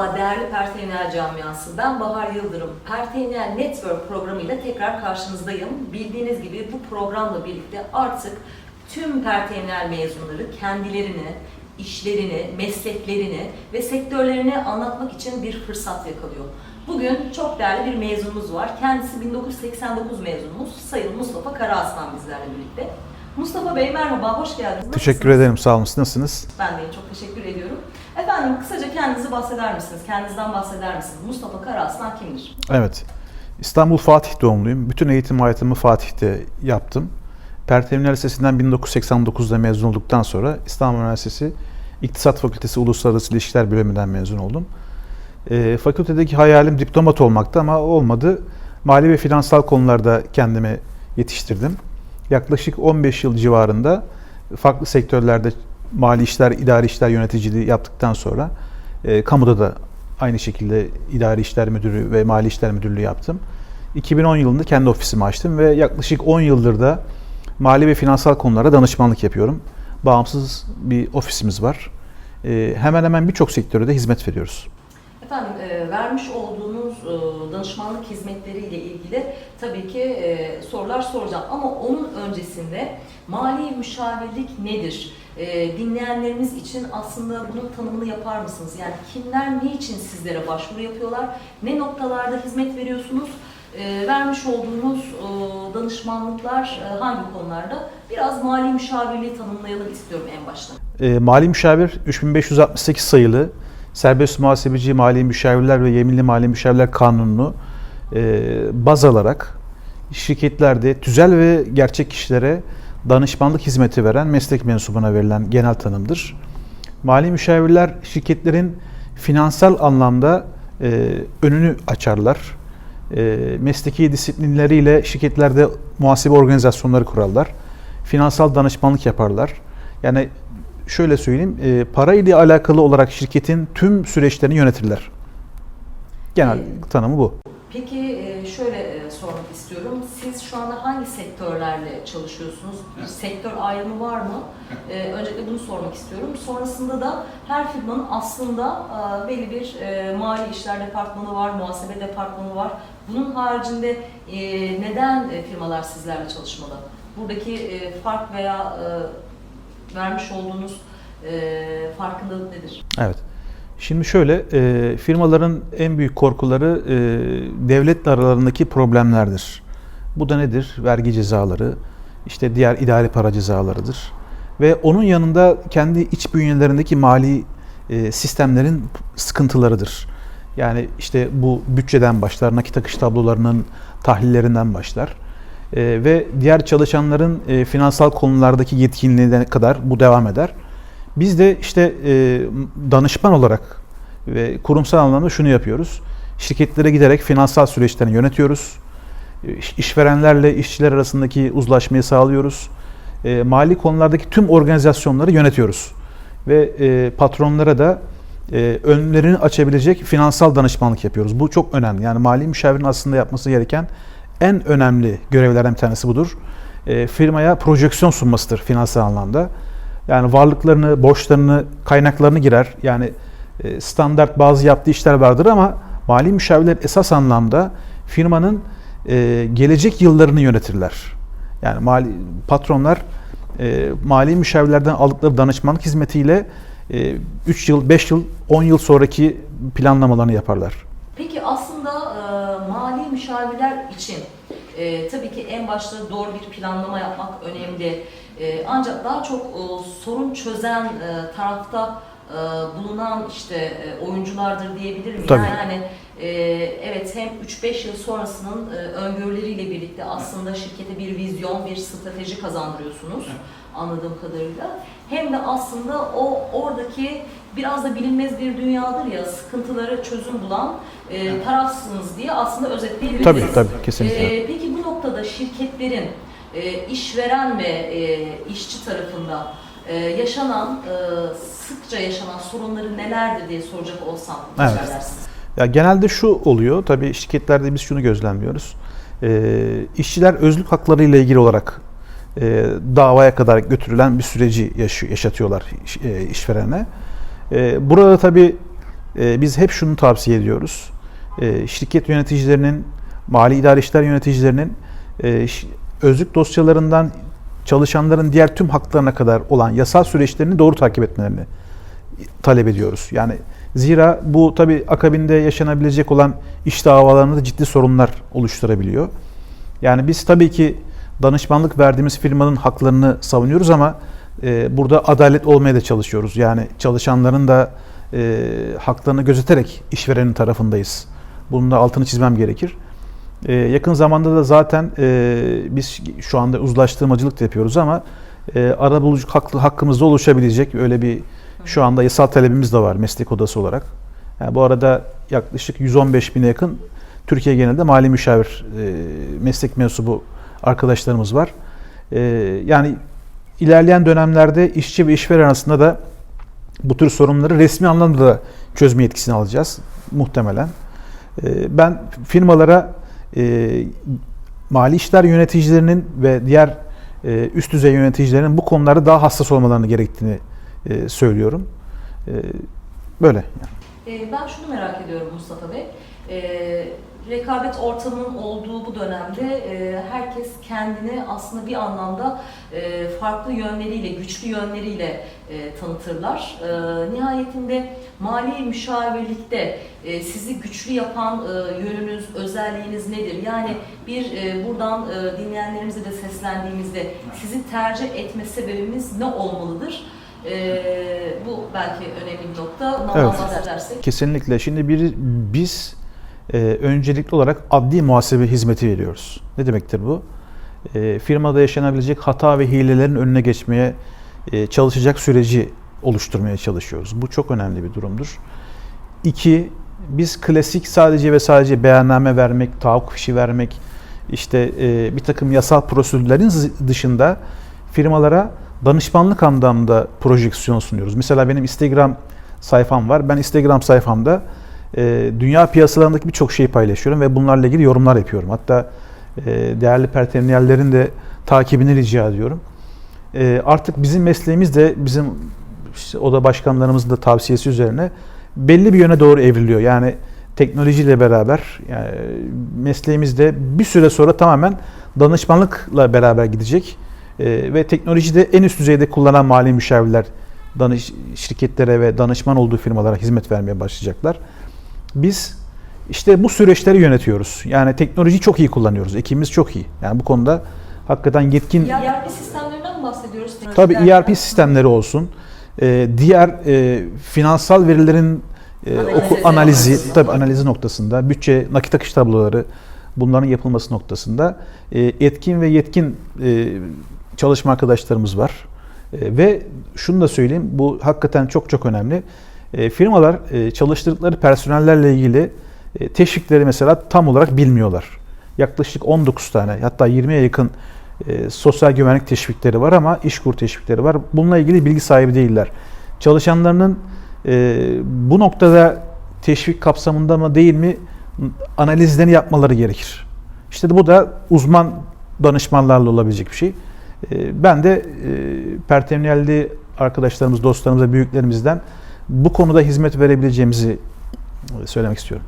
Merhaba değerli Perteynel camiası. Ben Bahar Yıldırım. Perteynel Network programıyla tekrar karşınızdayım. Bildiğiniz gibi bu programla birlikte artık tüm Perteynel mezunları kendilerini, işlerini, mesleklerini ve sektörlerini anlatmak için bir fırsat yakalıyor. Bugün çok değerli bir mezunumuz var. Kendisi 1989 mezunumuz. Sayın Mustafa Karaaslan bizlerle birlikte. Mustafa Bey merhaba, hoş geldiniz. Teşekkür Nasılsınız? ederim. Sağ olun. Siz nasılsınız? Ben de çok teşekkür ediyorum. Efendim kısaca kendinizi bahseder misiniz? Kendinizden bahseder misiniz? Mustafa Karaaslan kimdir? Evet. İstanbul Fatih doğumluyum. Bütün eğitim hayatımı Fatih'te yaptım. Perteminal Lisesi'nden 1989'da mezun olduktan sonra İstanbul Üniversitesi İktisat Fakültesi Uluslararası İlişkiler Bölümünden mezun oldum. Ee, fakültedeki hayalim diplomat olmaktı ama olmadı. Mali ve finansal konularda kendimi yetiştirdim. Yaklaşık 15 yıl civarında farklı sektörlerde mali işler, idari işler yöneticiliği yaptıktan sonra e, kamuda da aynı şekilde idari işler müdürü ve mali işler müdürlüğü yaptım. 2010 yılında kendi ofisimi açtım ve yaklaşık 10 yıldır da mali ve finansal konulara danışmanlık yapıyorum. Bağımsız bir ofisimiz var. E, hemen hemen birçok sektöre de hizmet veriyoruz. Efendim e, vermiş olduğunuz e, danışmanlık hizmetleriyle ilgili tabii ki e, sorular soracağım. Ama onun öncesinde mali müşavirlik nedir? E, dinleyenlerimiz için aslında bunun tanımını yapar mısınız? Yani kimler niçin sizlere başvuru yapıyorlar? Ne noktalarda hizmet veriyorsunuz? E, vermiş olduğunuz e, danışmanlıklar e, hangi konularda? Biraz mali müşavirliği tanımlayalım istiyorum en başta. E, mali müşavir 3568 sayılı Serbest Muhasebeci Mali Müşavirler ve Yeminli Mali Müşavirler Kanunu'nu e, baz alarak şirketlerde tüzel ve gerçek kişilere danışmanlık hizmeti veren meslek mensubuna verilen genel tanımdır. Mali müşavirler şirketlerin finansal anlamda e, önünü açarlar. E, mesleki disiplinleriyle şirketlerde muhasebe organizasyonları kurarlar. Finansal danışmanlık yaparlar. Yani şöyle söyleyeyim, e, para ile alakalı olarak şirketin tüm süreçlerini yönetirler. Genel Evet. tanımı bu. Peki e, şöyle e, sormak istiyorum. Siz şu anda hangi sektörlerle çalışıyorsunuz? Bir sektör ayrımı var mı? E, Öncelikle bunu sormak istiyorum. Sonrasında da her firmanın aslında e, belli bir e, mali işler departmanı var, muhasebe departmanı var. Bunun haricinde e, neden e, firmalar sizlerle çalışmalı? Buradaki e, fark veya e, vermiş olduğunuz e, farkındalık nedir? Evet. Şimdi şöyle, e, firmaların en büyük korkuları e, devletle aralarındaki problemlerdir. Bu da nedir? Vergi cezaları, işte diğer idari para cezalarıdır. Ve onun yanında kendi iç bünyelerindeki mali e, sistemlerin sıkıntılarıdır. Yani işte bu bütçeden başlar, nakit akış tablolarının tahlillerinden başlar. E, ve diğer çalışanların e, finansal konulardaki yetkinliğine kadar bu devam eder. Biz de işte e, danışman olarak ve kurumsal anlamda şunu yapıyoruz. Şirketlere giderek finansal süreçlerini yönetiyoruz. E, iş- İşverenlerle işçiler arasındaki uzlaşmayı sağlıyoruz. E, mali konulardaki tüm organizasyonları yönetiyoruz. Ve e, patronlara da e, önlerini açabilecek finansal danışmanlık yapıyoruz. Bu çok önemli. Yani mali müşavirin aslında yapması gereken en önemli görevlerden bir tanesi budur. E, firmaya projeksiyon sunmasıdır finansal anlamda. Yani varlıklarını, borçlarını, kaynaklarını girer. Yani e, standart bazı yaptığı işler vardır ama mali müşavirler esas anlamda firmanın e, gelecek yıllarını yönetirler. Yani mali patronlar e, mali müşavirlerden aldıkları danışmanlık hizmetiyle 3 yıl, 5 yıl, 10 yıl sonraki planlamalarını yaparlar. Peki aslında e, müşavirler için e, tabii ki en başta doğru bir planlama yapmak önemli. E, ancak daha çok e, sorun çözen e, tarafta e, bulunan işte e, oyunculardır diyebilir miyim? Tabii. Yani e, evet hem 3-5 yıl sonrasının e, öngörüleriyle birlikte aslında şirkete bir vizyon, bir strateji kazandırıyorsunuz anladığım kadarıyla. Hem de aslında o oradaki biraz da bilinmez bir dünyadır ya sıkıntılara çözüm bulan e, tarafsınız diye aslında özetleyebiliriz. Tabii tabii kesinlikle. E, peki bu noktada şirketlerin e, işveren ve e, işçi tarafında e, yaşanan, e, sıkça yaşanan sorunları nelerdir diye soracak olsam Evet. Ya genelde şu oluyor, tabii şirketlerde biz şunu gözlemliyoruz. Ee, işçiler özlük hakları ile ilgili olarak e, davaya kadar götürülen bir süreci yaşı- yaşatıyorlar iş- e, işverene. E, burada tabii e, biz hep şunu tavsiye ediyoruz. E, şirket yöneticilerinin, mali idare işler yöneticilerinin e, özlük dosyalarından çalışanların diğer tüm haklarına kadar olan yasal süreçlerini doğru takip etmelerini talep ediyoruz. Yani zira bu tabi akabinde yaşanabilecek olan iş davalarında da ciddi sorunlar oluşturabiliyor. Yani biz tabii ki danışmanlık verdiğimiz firmanın haklarını savunuyoruz ama e, burada adalet olmaya da çalışıyoruz. Yani çalışanların da e, haklarını gözeterek işverenin tarafındayız. Bunun da altını çizmem gerekir. E, yakın zamanda da zaten e, biz şu anda uzlaştırmacılık da yapıyoruz ama e, arabuluculuk haklı, hakkımızda oluşabilecek öyle bir şu anda yasal talebimiz de var meslek odası olarak. Yani bu arada yaklaşık 115 bine yakın Türkiye genelinde mali müşavir e, meslek mensubu arkadaşlarımız var. E, yani ilerleyen dönemlerde işçi ve işveren arasında da bu tür sorunları resmi anlamda da çözme yetkisini alacağız muhtemelen. E, ben firmalara e, mali işler yöneticilerinin ve diğer e, üst düzey yöneticilerinin bu konularda daha hassas olmalarını gerektiğini e, söylüyorum. E, böyle. Yani. Ee, Ben şunu merak ediyorum Mustafa Bey. Ee, rekabet ortamının olduğu bu dönemde e, herkes kendini aslında bir anlamda e, farklı yönleriyle, güçlü yönleriyle e, tanıtırlar. E, Nihayetinde mali müşavirlikte sizi güçlü yapan yönünüz, özelliğiniz nedir? Yani bir buradan dinleyenlerimize de seslendiğimizde sizi tercih etme sebebimiz ne olmalıdır? E, bu belki önemli bir nokta. Ondan Evet. bahsedersek. Kesinlikle. Şimdi bir, biz e, öncelikli olarak adli muhasebe hizmeti veriyoruz. Ne demektir bu? E, firmada yaşanabilecek hata ve hilelerin önüne geçmeye e, çalışacak süreci oluşturmaya çalışıyoruz. Bu çok önemli bir durumdur. İki, biz klasik sadece ve sadece beyanname vermek, tahakkuk fişi vermek, işte e, bir takım yasal prosedürlerin dışında firmalara danışmanlık anlamda projeksiyon sunuyoruz. Mesela benim Instagram sayfam var. Ben Instagram sayfamda e, dünya piyasalarındaki birçok şeyi paylaşıyorum ve bunlarla ilgili yorumlar yapıyorum. Hatta e, değerli pertemniyellerin de takibini rica ediyorum. E, artık bizim mesleğimiz de bizim işte oda başkanlarımızın da tavsiyesi üzerine belli bir yöne doğru evriliyor. Yani teknolojiyle beraber yani mesleğimiz de bir süre sonra tamamen danışmanlıkla beraber gidecek. E, ve teknolojide en üst düzeyde kullanan mali müşavirler danış şirketlere ve danışman olduğu firmalara hizmet vermeye başlayacaklar. Biz işte bu süreçleri yönetiyoruz. Yani teknolojiyi çok iyi kullanıyoruz. Ekibimiz çok iyi. Yani bu konuda hakikaten yetkin ERP sistemlerinden mi bahsediyoruz? Tabii ERP sistemleri olsun. Ee, diğer e, finansal verilerin e, Analizi. oku, analizi, tabii analizi noktasında, bütçe, nakit akış tabloları bunların yapılması noktasında e, etkin ve yetkin e, çalışma arkadaşlarımız var. E, ve şunu da söyleyeyim, bu hakikaten çok çok önemli. E, firmalar e, çalıştırdıkları personellerle ilgili e, teşvikleri mesela tam olarak bilmiyorlar. Yaklaşık 19 tane hatta 20'ye yakın sosyal güvenlik teşvikleri var ama işkur teşvikleri var. Bununla ilgili bilgi sahibi değiller. Çalışanlarının bu noktada teşvik kapsamında mı değil mi analizlerini yapmaları gerekir. İşte bu da uzman danışmanlarla olabilecek bir şey. E, ben de e, pertemniyelli arkadaşlarımız, dostlarımıza, büyüklerimizden bu konuda hizmet verebileceğimizi e, söylemek istiyorum.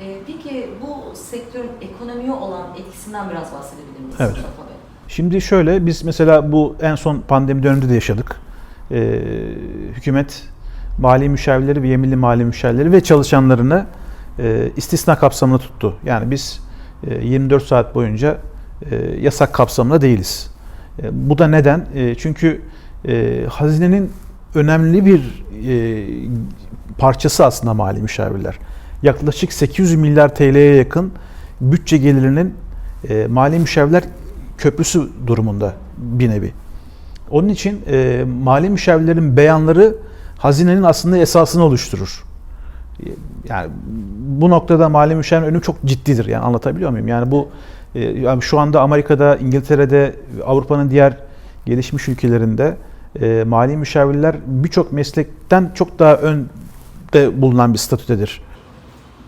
Ee, peki bu sektörün ekonomiye olan etkisinden biraz bahsedebilir miyiz Evet. Şimdi şöyle biz mesela bu en son pandemi döneminde de yaşadık. Ee, hükümet mali müşavirleri ve yeminli mali müşavirleri ve çalışanlarını e, istisna kapsamına tuttu. Yani biz e, 24 saat boyunca e, yasak kapsamında değiliz. E, bu da neden? E, çünkü e, hazinenin önemli bir parçası aslında mali müşavirler. Yaklaşık 800 milyar TL'ye yakın bütçe gelirinin mali müşavirler köprüsü durumunda bir nevi. Onun için e, mali müşavirlerin beyanları hazinenin aslında esasını oluşturur. Yani bu noktada mali müşavirin önemi çok ciddidir. Yani anlatabiliyor muyum? Yani bu yani şu anda Amerika'da, İngiltere'de, Avrupa'nın diğer gelişmiş ülkelerinde e, mali müşavirler birçok meslekten çok daha önde bulunan bir statüdedir.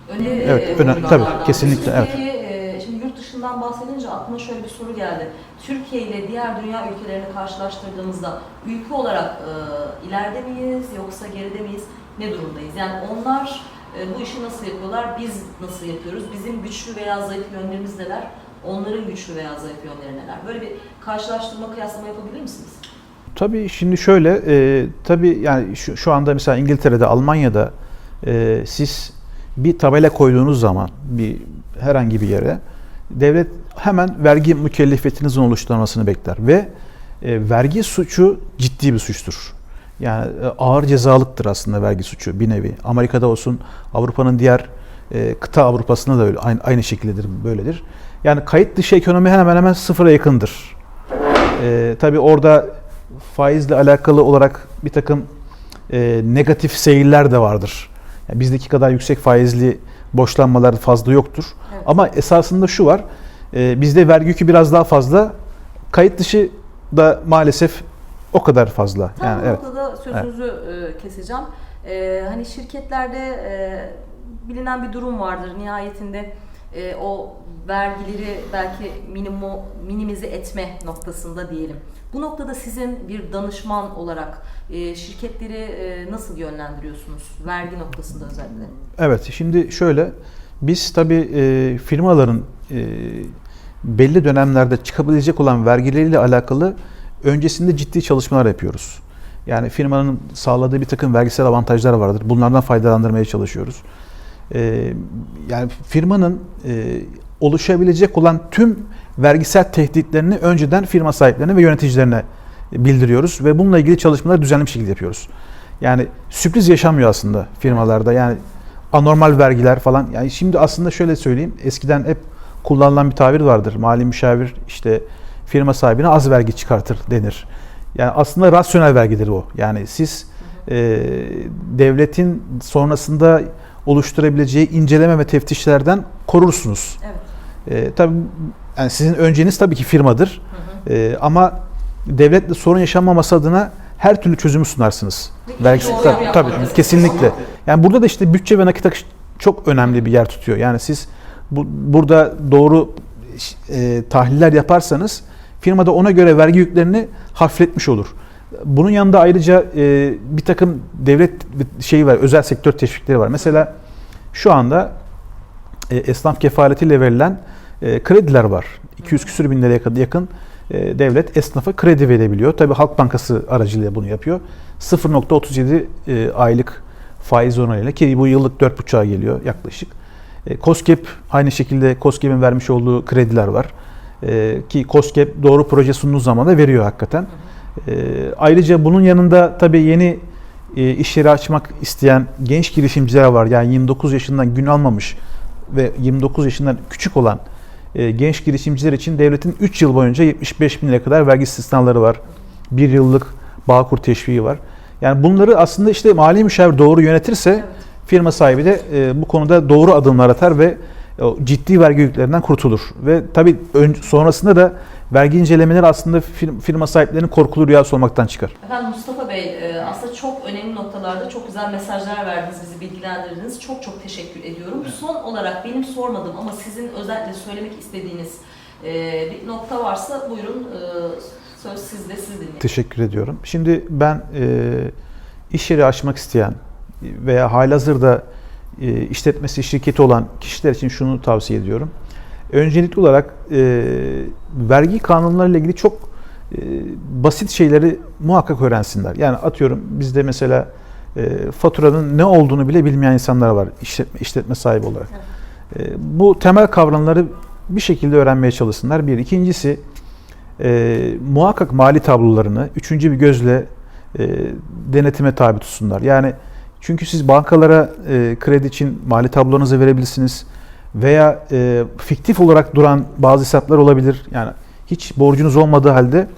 Öne, Evet, e, öne- bulunanlardan tabii, kesinlikle, birisi. evet. E, şimdi yurt dışından bahsedince aklıma şöyle bir soru geldi. Türkiye ile diğer dünya ülkelerini karşılaştırdığımızda ülke olarak e, ileride miyiz yoksa geride miyiz? ne durumdayız? Yani onlar e, bu işi nasıl yapıyorlar, biz nasıl yapıyoruz? Bizim güçlü veya zayıf yönlerimiz neler? Onların güçlü veya zayıf yönleri neler? Böyle bir karşılaştırma, kıyaslama yapabilir misiniz? Tabii şimdi şöyle, e, tabii yani şu, şu anda mesela İngiltere'de, Almanya'da e, siz bir tabela koyduğunuz zaman bir herhangi bir yere devlet hemen vergi mükellefiyetinizin oluşturulmasını bekler ve e, vergi suçu ciddi bir suçtur. Yani e, ağır cezalıktır aslında vergi suçu bir nevi. Amerika'da olsun, Avrupa'nın diğer e, kıta Avrupa'sında da öyle aynı, aynı şekildedir, böyledir. Yani kayıt dışı ekonomi hemen hemen sıfıra yakındır. E, tabii orada faizle alakalı olarak bir takım e, negatif seyirler de vardır. Yani bizdeki kadar yüksek faizli borçlanmalar fazla yoktur. Evet. Ama esasında şu var, e, bizde vergi yükü biraz daha fazla, kayıt dışı da maalesef o kadar fazla. Tam Yani bu evet. noktada sözünüzü e, keseceğim. E, hani şirketlerde e, bilinen bir durum vardır. Nihayetinde e, o vergileri belki minimu, minimize etme noktasında diyelim. Bu noktada sizin bir danışman olarak e, şirketleri e, nasıl yönlendiriyorsunuz? Vergi noktasında özellikle. Evet, şimdi şöyle, biz tabii e, firmaların e, belli dönemlerde çıkabilecek olan vergileriyle alakalı öncesinde ciddi çalışmalar yapıyoruz. Yani firmanın sağladığı bir takım vergisel avantajlar vardır. Bunlardan faydalandırmaya çalışıyoruz. E, yani firmanın e, oluşabilecek olan tüm vergisel tehditlerini önceden firma sahiplerine ve yöneticilerine bildiriyoruz ve bununla ilgili çalışmaları düzenli bir şekilde yapıyoruz. Yani sürpriz yaşanmıyor aslında firmalarda. Yani anormal vergiler falan. Yani şimdi aslında şöyle söyleyeyim. Eskiden hep kullanılan bir tabir vardır. Mali müşavir işte firma sahibine az vergi çıkartır denir. Yani aslında rasyonel vergidir o. Yani siz e, devletin sonrasında oluşturabileceği inceleme ve teftişlerden korursunuz. Evet. E, tabii yani sizin önceniz tabii ki firmadır. Hı hı. E, ama devletle sorun yaşanmaması adına her türlü çözümü sunarsınız. Ve Vergisi tabii, tabii kesinlikle. Yani burada da işte bütçe ve nakit akışı çok önemli bir yer tutuyor. Yani siz bu, burada doğru e, tahliller yaparsanız firmada ona göre vergi yüklerini hafifletmiş olur. Bunun yanında ayrıca e, bir takım devlet şeyi var, özel sektör teşvikleri var. Mesela şu anda e, esnaf kefaletiyle verilen e, krediler var. 200 küsür bin liraya kadar yakın e, devlet esnafa kredi verebiliyor. Tabii Halk Bankası aracılığıyla bunu yapıyor. 0.37 e, aylık faiz oranıyla ki bu yıllık 4.5'a geliyor yaklaşık. E, COSGAP aynı şekilde COSGAP'in vermiş olduğu krediler var. E, ki COSGAP doğru proje sunduğu zaman da veriyor hakikaten. E, ayrıca bunun yanında tabii yeni e, iş yeri açmak isteyen genç girişimciler var. Yani 29 yaşından gün almamış ve 29 yaşından küçük olan e, genç girişimciler için devletin 3 yıl boyunca 75 bin lira kadar vergi istisnaları var. 1 yıllık Bağkur teşviği var. Yani bunları aslında işte mali müşavir doğru yönetirse firma sahibi de e, bu konuda doğru adımlar atar ve o ciddi vergi yüklerinden kurtulur. Ve tabii sonrasında da vergi incelemeleri aslında fir- firma sahiplerinin korkulu rüyası olmaktan çıkar. Efendim Mustafa Bey e, aslında çok önemli noktalarda çok güzel mesajlar verdiniz, bizi bilgilendirdiniz. Çok çok teşekkür ediyorum. Son olarak benim sormadığım ama sizin özellikle söylemek istediğiniz e, bir nokta varsa buyurun e, söz sizde, siz dinleyin. Teşekkür ediyorum. Şimdi ben iş yeri açmak isteyen veya halihazırda işletmesi şirketi olan kişiler için şunu tavsiye ediyorum. Öncelikli olarak e, vergi kanunlarıyla ilgili çok e, basit şeyleri muhakkak öğrensinler. Yani atıyorum bizde mesela e, faturanın ne olduğunu bile bilmeyen insanlar var işletme, işletme sahibi olarak. E, bu temel kavramları bir şekilde öğrenmeye çalışsınlar. Bir. İkincisi e, muhakkak mali tablolarını üçüncü bir gözle e, denetime tabi tutsunlar. Yani çünkü siz bankalara e, kredi için mali tablonuzu verebilirsiniz veya e, fiktif olarak duran bazı hesaplar olabilir. Yani hiç borcunuz olmadığı halde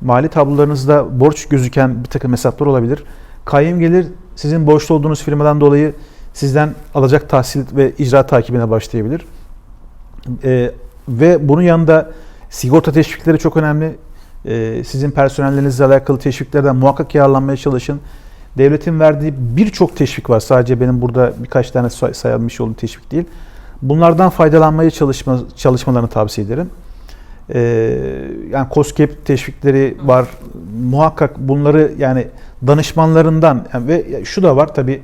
mali tablolarınızda borç gözüken bir takım hesaplar olabilir. Kayyum gelir sizin borçlu olduğunuz firmadan dolayı sizden alacak tahsil ve icra takibine başlayabilir. E, ve bunun yanında sigorta teşvikleri çok önemli. E, sizin personellerinizle alakalı teşviklerden muhakkak yararlanmaya çalışın. Devletin verdiği birçok teşvik var. Sadece benim burada birkaç tane say- sayılmış olduğum teşvik değil. Bunlardan faydalanmaya çalışma, çalışmalarını tavsiye ederim. Ee, yani COSGAP teşvikleri var. Muhakkak bunları yani danışmanlarından yani ve şu da var tabi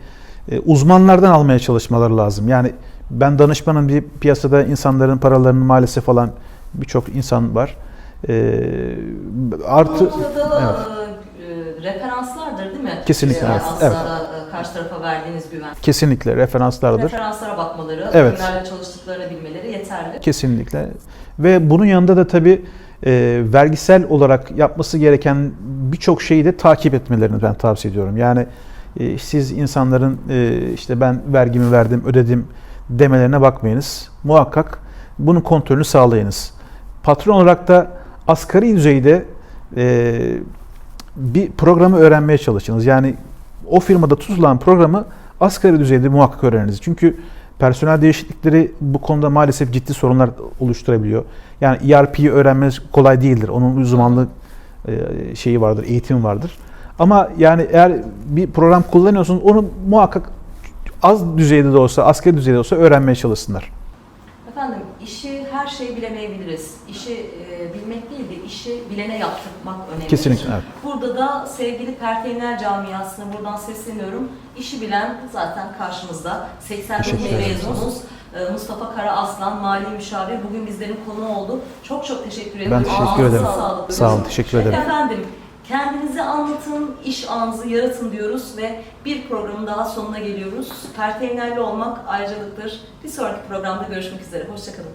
uzmanlardan almaya çalışmaları lazım. Yani ben danışmanım bir piyasada insanların paralarını maalesef alan birçok insan var. E, artı evet. Referanslardır değil mi? Kesinlikle, E, evet. Aslında e, karşı tarafa verdiğiniz güven. kesinlikle referanslardır. Referanslara bakmaları, Evet. kimlerle çalıştıklarını bilmeleri yeterli. Kesinlikle. Ve bunun yanında da tabii e, vergisel olarak yapması gereken birçok şeyi de takip etmelerini ben tavsiye ediyorum. Yani e, siz insanların e, işte ben vergimi verdim, ödedim demelerine bakmayınız. Muhakkak bunun kontrolünü sağlayınız. Patron olarak da asgari düzeyde e, bir programı öğrenmeye çalışınız. Yani o firmada tutulan programı asgari düzeyde muhakkak öğreniniz. Çünkü personel değişiklikleri bu konuda maalesef ciddi sorunlar oluşturabiliyor. Yani ERP'yi öğrenmeniz kolay değildir. Onun uzmanlık e, şeyi vardır, eğitimi vardır. Ama yani eğer bir program kullanıyorsanız onu muhakkak az düzeyde de olsa, asgari düzeyde de olsa öğrenmeye çalışsınlar. Efendim işi her şeyi bilemeyebiliriz. İşi e, bilmek işi bilene yaptırmak önemli. Kesinlikle. Evet. Burada da sevgili Perteynel camiasına buradan sesleniyorum. İşi bilen zaten karşımızda. 84 Teşekkür ederim. mezunuz. E, Mustafa Kara Aslan, mali müşavir bugün bizlerin konu oldu. Çok çok teşekkür ederim. Ben teşekkür Ağzınıza ederim. sağlık. Sağ olun, teşekkür ederim. Efendim kendinizi anlatın, iş anınızı yaratın diyoruz ve bir programın daha sonuna geliyoruz. Perteynelli olmak ayrıcalıktır. Bir sonraki programda görüşmek üzere. Hoşçakalın.